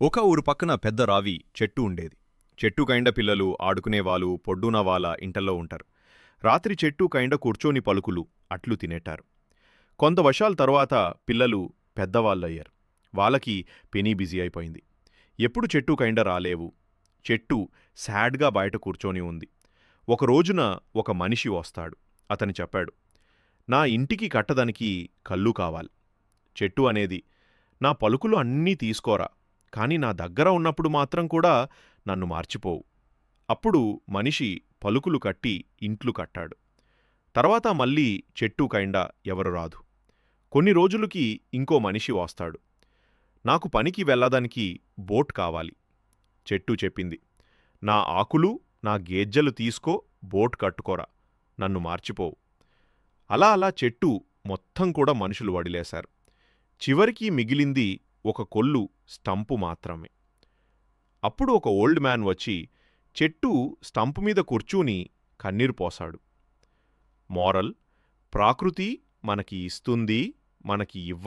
ఒక ఊరు పక్కన పెద్ద రావి చెట్టు ఉండేది. చెట్టు కైండ పిల్లలు ఆడుకునేవాళ్ళు పొడ్డున వాళ్ళ ఇంటల్లో ఉంటారు. రాత్రి చెట్టు కైండ కూర్చొని పలుకులు అట్లు తినేటారు. కొంత వర్షాల తర్వాత పిల్లలు పెద్దవాళ్ళయ్యారు. వాళ్ళకి పెనీ బిజీ అయిపోయింది. ఎప్పుడు చెట్టు కైండ రాలేవు. చెట్టు సాడ్గా బయట కూర్చొని ఉంది. ఒక రోజున ఒక మనిషి వస్తాడు. అతను చెప్పాడు నా ఇంటికి కట్టదనికి కళ్ళు కావాలి. చెట్టు అనేది నా పలుకులు అన్నీ తీసుకోరా. కానీ నా దగ్గర ఉన్నప్పుడు మాత్రం కూడా నన్ను మార్చిపోవు. అప్పుడు మనిషి పలుకులు కట్టి ఇంట్లు కట్టాడు. తర్వాత మళ్ళీ చెట్టు కైండ ఎవరు రాదు. కొన్ని రోజులకి ఇంకో మనిషి వస్తాడు. నాకు పనికి వెళ్ళడానికి బోట్ కావాలి. చెట్టు చెప్పింది. నా ఆకులు నా గేజ్జలు తీసుకో బోట్ కట్టుకోరా. నన్ను మార్చిపోవు. అలా అలా చెట్టు మొత్తం కూడా మనుషులు వడిలేశారు. చివరికి మిగిలింది ఒక కొల్లు స్టంపు మాత్రమే. అప్పుడు ఒక ఓల్డ్ మ్యాన్ వచ్చి చెట్టు స్టంపు మీద కూర్చూని కన్నీరు పోశాడు. మోరల్ ప్రాకృతి మనకి ఇస్తుంది మనకి ఇవ్వ